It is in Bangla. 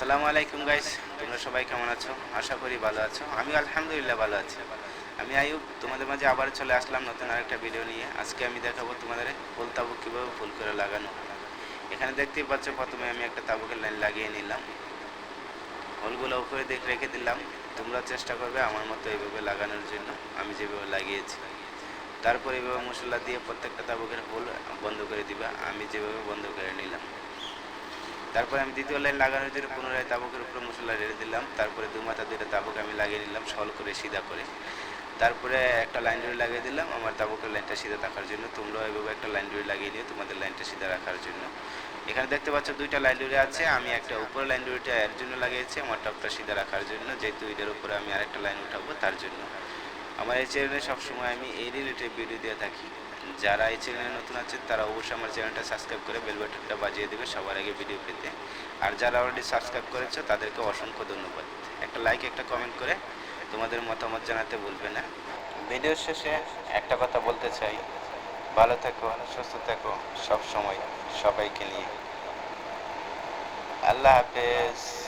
আসসালামু আলাইকুম গাইস তোমরা সবাই কেমন আছো? আশা করি ভালো আছো। আমি আলহামদুলিল্লাহ ভালো আছি। আমি আয়ুব তোমাদের মাঝে আবার চলে আসলাম নতুন আরেকটা ভিডিও নিয়ে। আজকে আমি দেখাবো তোমাদের ফুল তাবুক কীভাবে ফুল করে লাগানো এখানে দেখতেই পাচ্ছ, প্রথমে আমি একটা তাবুকের লাইন লাগিয়ে নিলাম। হোলগুলো উপরে দেখ রেখে দিলাম। তোমরা চেষ্টা করবে আমার মতো এইভাবে লাগানোর জন্য। আমি যেভাবে লাগিয়েছি। তারপর এইভাবে মশলা দিয়ে প্রত্যেকটা তাবুকের ফুল বন্ধ করে দিবা। আমি যেভাবে বন্ধ করে তারপরে আমি দ্বিতীয় লাইন লাগানোর জন্য পুনরায় তাবুকের উপরে মশলা রেড়ে দিলাম। তারপরে দু মাথা দুটো তাবুক আমি লাগিয়ে নিলাম, সল করে সিধা করে। তারপরে একটা লাইন ডুরি লাগিয়ে দিলাম, আমার তাবুকের লাইনটা সিধা থাকার জন্য। তোমরাও এভাবে একটা লাইন ডুরি লাগিয়ে নিও তোমাদের লাইনটা সিধা রাখার জন্য। এখানে দেখতে পাচ্ছ দুইটা লাইন ডুরি আছে, আমি একটা উপরে লাইন ডুরিটা এর জন্য লাগিয়েছি, আমার টপটা সিধা রাখার জন্য। যেহেতু এটার উপরে আমি আরেকটা লাইন উঠাবো তার জন্য। আমার এই চ্যানেলে সবসময় আমি এই রিলেটেড ভিডিও দিয়ে থাকি। যারা এই চ্যানেলে নতুন আছেন, তারা অবশ্যই আমার চ্যানেলটা সাবস্ক্রাইব করে বেল বাটনটা বাজিয়ে দেবে সবার আগে ভিডিও পেতে। আর যারা অলরেডি সাবস্ক্রাইব করেছ, তাদেরকে অসংখ্য ধন্যবাদ। একটা লাইক একটা কমেন্ট করে তোমাদের মতামত জানাতে ভুলবে না। ভিডিও শেষে একটা কথা বলতে চাই। ভালো থেকো, সুস্থ থেকো সব সময় সবাইকে নিয়ে। আল্লাহ হাফেজ।